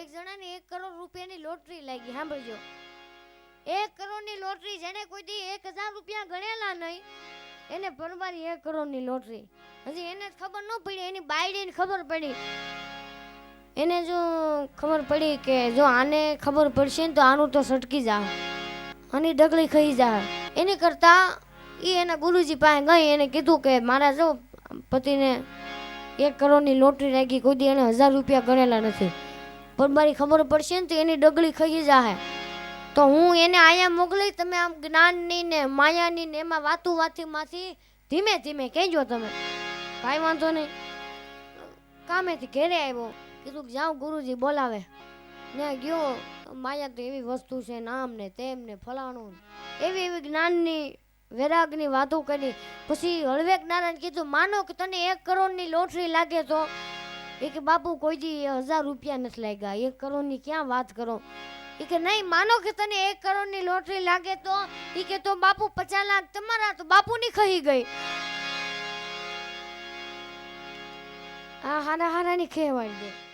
એક જણાને એક કરોડ રૂપિયાની લોટરી લાગી, સાંભળજો. એક કરોડની લોટરી જેને કોઈ દી એક હજાર રૂપિયા ગણેલા નહીં, એને પરમારી એક કરોડની લોટરી. હજી એને ખબર ન પડી, એની બાયડીને ખબર પડી. એને જો ખબર પડી કે જો આને ખબર પડશે ને તો આનું તો સટકી જા આની ડગલી ખાઈ જા એની કરતાં એ એના ગુરુજી પાસે ગઈ, એને કીધું કે મારા જો પતિને એક કરોડની લોટરી રાખી કોઈ દી એને હજાર રૂપિયા ગણેલા નથી. પણ મારી ખબર પડશે ને તો એની ડગલી ખાઈ જાહે. તો હું એને અહીંયા મોકલી તમે આમ જ્ઞાનની ને માયાની ને એમાં વાતું વાતીમાંથી ધીમે ધીમે કહેજો તમે. કાંઈ વાંધો નહીં. કામેથી ઘેરે આવ્યો, કીધું જાઉં ગુરુજી બોલાવે. ને ગયો, માયા તો એવી વસ્તુ છે નામ ને તેમ ને ફલાણું એવી એવી જ્ઞાનની, વૈરાગની વાતો કરી. પછી હળવેક નારાયણ કીધું, માનો કે તને એક કરોડની લોટરી લાગે તો એ કે, બાપુ, કોઈ દી હજાર રૂપિયા નથી લાગ્યા. એક કરોડની ક્યાં વાત કરો? એ કે, નહીં, માનો કે તને એક કરોડની લોટરી લાગે તો? એ કે, તો બાપુ, પચાસ લાખ તમારા તો બાપુની ખહી ગઈ. આ હારા હારાની ખેવાડી દે